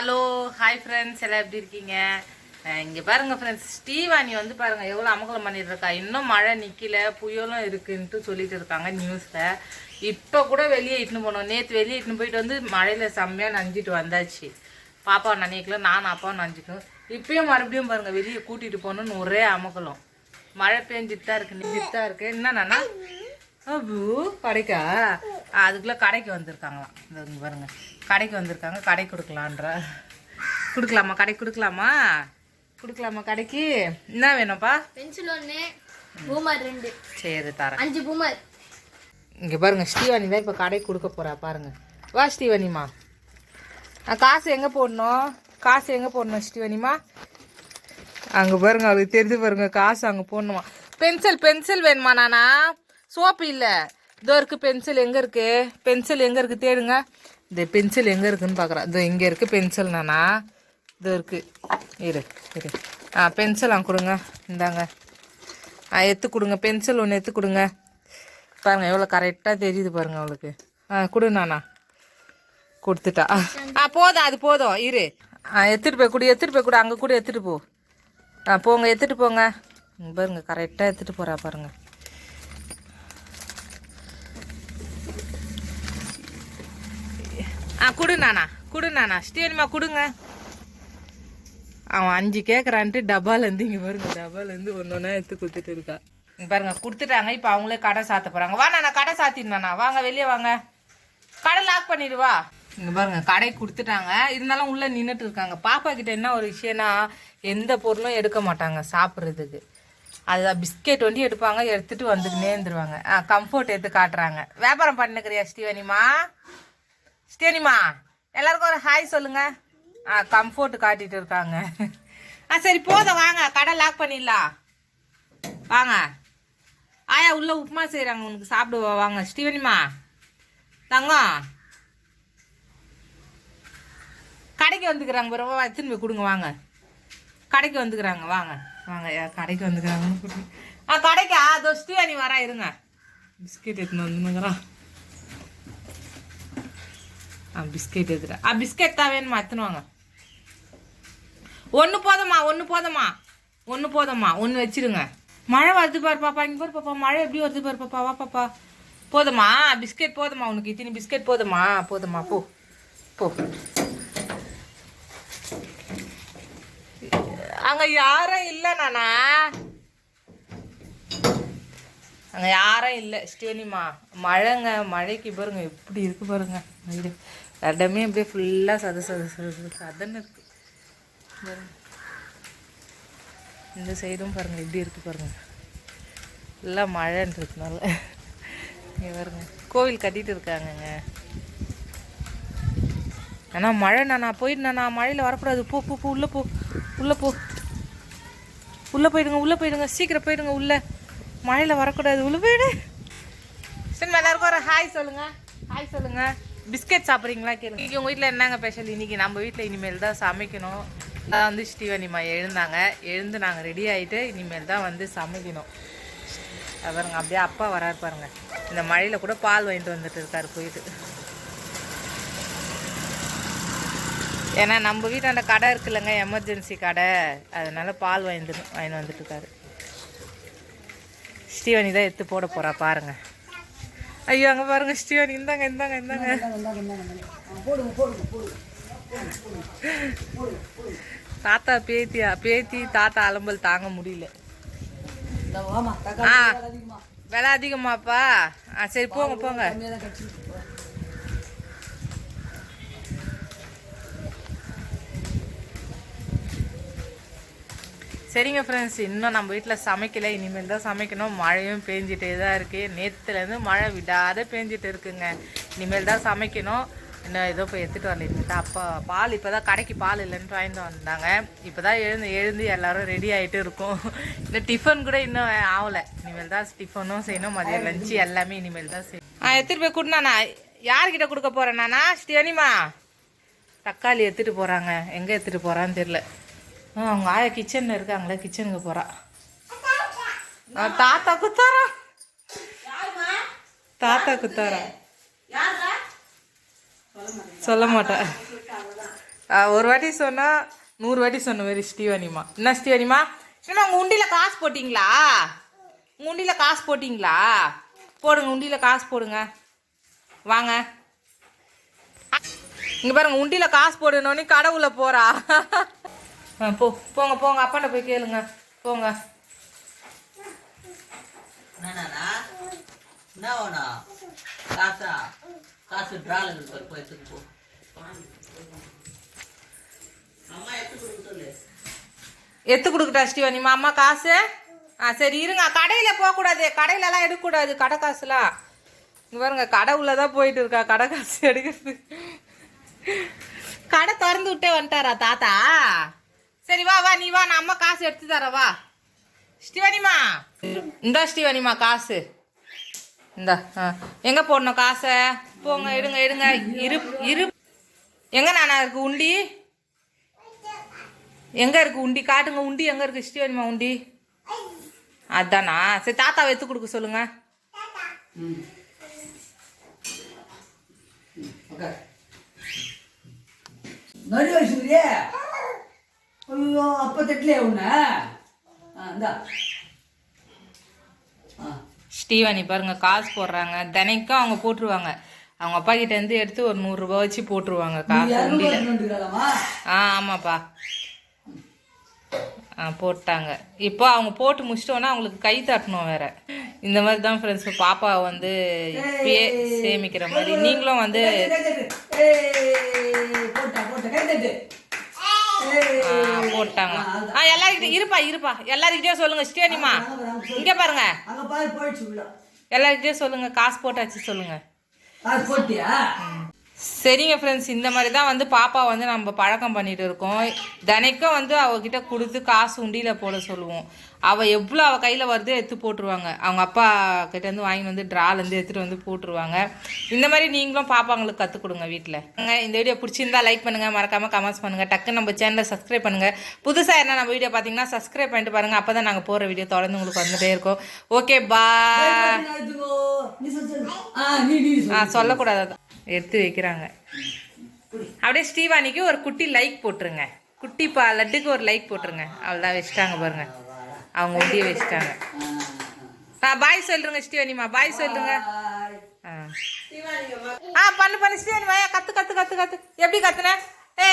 Hello hi friends எல்லாம் எப்படி இருக்கீங்க? இங்கே பாருங்கள் ஃப்ரெண்ட்ஸ் ஸ்டீவானி வந்து பாருங்கள் எவ்வளோ அமகலம் பண்ணிட்டு இருக்கா இன்னும் மழை நிற்கல புயலும் இருக்குன்ட்டு சொல்லிட்டு இருக்காங்க நியூஸில் இப்போ கூட வெளியே இட்டுன்னு போனோம். நேற்று வெளியே இட்டுன்னு போயிட்டு வந்து மழையில் செம்மையாக நனைஞ்சிட்டு வந்தாச்சு. பாப்பா நினைக்கல நானும் அப்பாவும் நனைஞ்சிட்டோம் இப்பயும் மறுபடியும் பாருங்கள் வெளியே கூட்டிகிட்டு போகணும்னு ஒரே அமகலம் மழை பெஞ்சிட்டு தான் இருக்கு நிஞ்சிட்டு தான் இருக்கு என்னன்னா அபு கடைக்கா அதுக்குள்ளே கடைக்கு வந்திருக்காங்களாம். இந்த பாருங்க. கடைக்கு வந்திருக்காங்க. கடை கொடுக்கலான்ற. கொடுக்கலாமா? கடைக்கு கொடுக்கலாமா? கொடுக்கலாமா கடைக்கு? என்ன வேணும்ப்பா? பென்சில் ஒன்று பூமர் ரெண்டு. சரி தரேன். அஞ்சு பூமர். இங்கே பாருங்க ஸ்ரீவாணி தான் இப்போ கடைக்கு கொடுக்க போறா பாருங்க. வா ஸ்ரீவாணிமா காசு எங்கே போடணும்? காசு எங்கே போடணும் ஸ்ரீவாணிமா அங்கே பாருங்க அவளுக்கு தெரிஞ்சு பாருங்க காசு அங்கே போடணுமா? பென்சில் பென்சில் வேணுமா நானா? சோப்பு இல்லை. இதோ இருக்கு பென்சில் எங்கே இருக்குது பென்சில் எங்கே இருக்குது தேடுங்க. இந்த பென்சில் எங்கே இருக்குதுன்னு பார்க்குறேன் இதோ இங்கே இருக்குது பென்சில் நானா? இதோ இருக்கு. இரு இரு. ஆ பென்சில் ஆ கொடுங்க. இந்தாங்க. ஆ எடுத்து கொடுங்க. பென்சில் ஒன்று எடுத்து கொடுங்க. பாருங்க எவ்வளோ கரெக்டாக தெரியுது பாருங்க அவளுக்கு. ஆ கொடு நானா. கொடுத்துட்டா. ஆ போதும் அது போதும். இரு. ஆ எடுத்துகிட்டு போய் கொடு எடுத்துகிட்டு போய் கொடு. அங்கே கூட எடுத்துகிட்டு போ. ஆ போங்க எடுத்துகிட்டு போங்க. பாருங்க கரெக்டாக எடுத்துகிட்டு போகிறா பாருங்கள் ஆ கொடுண்ணாண்ணா நானா கொடு நானா. ஸ்டேனிமா கொடுங்க. அவன் அஞ்சு கேட்குறான்ட்டு டப்பாலேருந்து இங்கே பாருங்க டப்பாலேருந்து ஒன்று ஒன்றா எடுத்து கொடுத்துட்டு இருக்கா. பாருங்க கொடுத்துட்டாங்க. இப்போ அவங்களே கடை சாத்த போகிறாங்க வா நான் கடை சாத்திடுண்ணா வாங்க வெளியே வாங்க. கடை லாக் பண்ணிடுவா இங்கே பாருங்க கடை கொடுத்துட்டாங்க. இருந்தாலும் உள்ளே நின்றுட்டு இருக்காங்க. பாப்பா கிட்ட என்ன ஒரு விஷயம்னா எந்த பொருளும் எடுக்க மாட்டாங்க சாப்பிட்றதுக்கு. அதுதான் பிஸ்கெட் ஒண்டி எடுப்பாங்க எடுத்துட்டு வந்துட்டு இருந்துருவாங்க. ஆ கம்ஃபர்ட் எடுத்து காட்டுறாங்க. வியாபாரம் பண்ணுக்கிறியா ஸ்ரீவனிமா ஸ்டெனிமா எல்லாருக்கும் ஒரு ஹாய் சொல்லுங்க. ஆ கம்ஃபோர்ட் காட்டிட்டு இருக்காங்க. ஆ சரி போதும் வாங்க. கடை லாக் பண்ணிடலாம். வாங்க. ஆயா உள்ள உப்புமா செய்கிறாங்க உனக்கு சாப்பிடுவா. வாங்க. ஸ்டீவனிமா தங்கம். கடைக்கு வந்துக்கிறாங்க பிறகு எடுத்துன்னு போய் கொடுங்க வாங்க. கடைக்கு வந்துக்கிறாங்க. வாங்க. வாங்க கடைக்கு வந்துக்கிறாங்கன்னு ஆ கடைக்கு ஆ தோ ஸ்டீவனி வரா இருங்க. பிஸ்கெட் எடுத்துன்னு வந்துங்கிறான் பிஸ்கெட் எதுரா ஆ பிஸ்கெட் தான் வேணுமா எடுத்துன்னு ஒன்று போதும்மா ஒன்று போதும்மா. ஒன்று போதும்மா ஒன்று வச்சிருங்க. மழை வருது பாரு பாப்பா இங்கே பாரு பாப்பா மழை எப்படி வருது பாரு பாப்பா வா பாப்பா. போதுமா பிஸ்கெட் போதுமா உனக்கு இத்தினி பிஸ்கெட் போதுமா போதுமா போ. போ. அங்கே யாரும் இல்லை நானா. அங்கே யாரும் இல்லை. ஸ்டேனிமா மழைங்க மழைக்கு பாருங்க எப்படி இருக்கு பாருங்க. இடமே அப்படியே ஃபுல்லாக சத சத சத சதன்னு இருக்குது பாருங்க. இந்த சைடும் பாருங்கள் எப்படி இருக்குது பாருங்கள் எல்லாம் மழைன்றதுனால இங்கே பாருங்க. கோவில் கட்டிகிட்டு இருக்காங்கங்க. ஆனால் மழை நான் போயிட்டு நான் மழையில் வரக்கூடாது. போ போ போ உள்ளே போ. உள்ளே போ. உள்ளே போயிடுங்க உள்ளே போயிடுங்க. சீக்கிரம் போயிடுங்க உள்ளே. மழையில் வரக்கூடாது. உள்ளே போயிடு. சரி எல்லாருக்கும் ஒரு ஹாய் சொல்லுங்கள் ஹாய் சொல்லுங்கள் பிஸ்கெட் சாப்பிட்றீங்களா கேளுங்க. உங்கள் வீட்டில் என்னங்க ஸ்பெஷல் இன்றைக்கி நம்ம வீட்டில் இனிமேல் தான் சமைக்கணும். அதான் வந்து ஸ்ரீவனிமா எழுந்தாங்க. எழுந்து நாங்கள் ரெடி ஆகிட்டு இனிமேல் தான் வந்து சமைக்கணும். அது பாருங்க அப்படியே அப்பா வராரு பாருங்க. இந்த மழையில் கூட பால் வாங்கிட்டு வந்துட்டு இருக்காரு போயிட்டு. ஏன்னா நம்ம வீட்டில் அந்த கடை இருக்குல்லங்க எமர்ஜென்சி கடை. அதனால பால் வாங்கிட்டு வாங்கிட்டு வந்துட்டு இருக்காரு. ஸ்ரீவனி தான் எடுத்து போட போகிறா பாருங்கள் ஐயோ அங்க பாருங்க ஸ்ரீவனி இந்தாங்க இந்தாங்க இந்தாங்க. தாத்தா பேத்தியா பேத்தி தாத்தா அலம்பல் தாங்க முடியல. ஆ விலை அதிகமாப்பா. ஆ சரி போங்க போங்க. சரிங்க ஃப்ரெண்ட்ஸ் இன்னும் நம்ம வீட்டில் சமைக்கல. இனிமேல் தான் சமைக்கணும். மழையும் பேஞ்சிட்டே தான் இருக்குது நேற்றுலேருந்து மழை விடாத பேஞ்சிட்டு இருக்குங்க. இனிமேல் தான் சமைக்கணும். இன்னும் ஏதோ போய் எடுத்துகிட்டு வரல அப்போ பால் இப்போ தான் கடைக்கு பால் இல்லைன்னு வாங்கிட்டு வந்தாங்க. இப்போ தான் எழுந்து எழுந்து எல்லோரும் ரெடி ஆகிட்டு இருக்கோம். இந்த டிஃபன் கூட இன்னும் ஆகலை இனிமேல் தான் டிஃபனும் செய்யணும். மதியம் லஞ்சு எல்லாமே இனிமேல் தான் செய்யணும். ஆ எடுத்துகிட்டு போய் கொடுனாண்ணா யார்கிட்ட கொடுக்க போகிறேன் நானா ஸ்டேனிமா தக்காளி எடுத்துகிட்டு போகிறாங்க எங்கே எடுத்துகிட்டு போகிறான்னு தெரில அவங்க ஆயா கிச்சனில் இருக்காங்களே கிச்சனுக்கு போகிறா தாத்தா குத்தாரா? தாத்தா குத்தாரா? சொல்ல மாட்டேன் ஒரு வாட்டி சொன்னால் நூறு வாட்டி சொன்ன மாதிரி ஸ்ரீவாணிமா என்ன ஸ்ரீவாணிமா என்ன உங்கள் உண்டியில் காசு போட்டிங்களா? உங்கள் உண்டியில் காசு போட்டிங்களா? போடுங்க உண்டியில் காசு போடுங்க. வாங்க. இங்கே பாருங்க உண்டியில் காசு போடணுன்னே கடவுளை போகிறா போ போங்க போங்க அப்பாட்ட போய் கேளுங்க. போங்க. காசா? காசு ட்ரால போய் எடுத்துட்டு போ. அம்மா எடுத்து கொடுக்க சொல்லு. எடுத்து கொடுக்கட்டா ஸ்ரீவாணிமா அம்மா காசு? ஆ சரி இருங்க. கடையில் போகக்கூடாது. கடையிலலாம் எடுக்கக்கூடாது கடை காசுலாம். இங்கே பாருங்க கடை உள்ளே தான் போயிட்டு இருக்கா கடை காசு எடுக்கிறது. கடை திறந்து விட்டே வந்துட்டாரா தாத்தா? சரி வா வா நீ வா நான் அம்மா காசு எடுத்து தரேன் வா ஸ்டிவனிமா இந்தா ஸ்டிவனிமா காசு இந்தா ஆ எங்கே போடணும் காசை போங்க எடுங்க எடுங்க இரு இரு எங்கே நானா இருக்கு உண்டி எங்க இருக்கு உண்டி காட்டுங்க உண்டி எங்க இருக்கு ஸ்டிவனிமா உண்டி அதானா சரி தாத்தா எடுத்து கொடுக்க சொல்லுங்க நடு ஐயோ அப்ப தட்டலையே உன்ன? இந்தா. ஆ. பாருங்க காசு போடுறாங்க. தினைக்கும் அவங்க போட்டுருவாங்க. அவங்க அப்பா கிட்ட இருந்து எடுத்து ஒரு நூறுரூபா வச்சு போட்டுருவாங்க காசு ஆ ஆமாப்பா. ஆ போட்டாங்க. இப்போ அவங்க போட்டு முடிச்சிட்டோன்னா அவங்களுக்கு கை தட்டணும் வேற. இந்த மாதிரி தான் ஃப்ரெண்ட்ஸ் பாப்பா வந்து இப்பயே சேமிக்கிற மாதிரி. நீங்களும் வந்து ஆ, போட்டாங்க. ஆ எல்லாருக்கிட்ட இருப்பா இருப்பா. எல்லாருக்கிட்டயும் சொல்லுங்க ஸ்ரீவாணிமா இங்க பாருங்க. எல்லாருக்கிட்டயும் சொல்லுங்க காசு போட்டாச்சு சொல்லுங்க. காசு போட்டியா? சரிங்க ஃப்ரெண்ட்ஸ் இந்த மாதிரி தான் வந்து பாப்பா வந்து நம்ம பழக்கம் பண்ணிட்டு இருக்கோம். தினைக்கும் வந்து அவகிட்ட கொடுத்து காசு உண்டியில் போட சொல்லுவோம். அவள் எவ்வளோ அவள் கையில் வருதோ எடுத்து போட்டுருவாங்க. அவங்க அப்பா கிட்ட இருந்து வாங்கி வந்து ட்ராலேருந்து எடுத்துகிட்டு வந்து போட்டுருவாங்க. இந்த மாதிரி நீங்களும் பாப்பாங்களுக்கு கற்றுக் கொடுங்க வீட்டில் இந்த வீடியோ பிடிச்சிருந்தா லைக் பண்ணுங்கள் மறக்காமல் கமெண்ட்ஸ் பண்ணுங்கள் டக்கு நம்ம சேனலை சப்ஸ்கிரைப் பண்ணுங்கள் புதுசாக என்ன நம்ம வீடியோ பார்த்தீங்கன்னா சப்ஸ்கிரைப் பண்ணிட்டு பாருங்கள் அப்போ தான் நாங்கள் போகிற வீடியோ தொடர்ந்து உங்களுக்கு வந்துட்டே இருக்கோம். ஓகே பா. ஆ சொல்லக்கூடாது. எடுத்து வைக்கிறாங்க. அப்படியே ஸ்ரீவாணிக்கு ஒரு குட்டி லைக் போட்டுருங்க. குட்டி பா லட்டுக்கு ஒரு லைக் போட்டுருங்க. அவ்வளோதான் வச்சுட்டாங்க பாருங்க. அவங்க உண்டியை வச்சுட்டாங்க. ஆ பாய் சொல்லுங்க ஸ்ரீவாணிமா பாய் சொல்லுங்க. ஆ. ஆ பண்ணு பண்ணு ஸ்ரீவாணி வாயா கத்து கத்து கத்து கத்து. எப்படி கத்துன? ஏ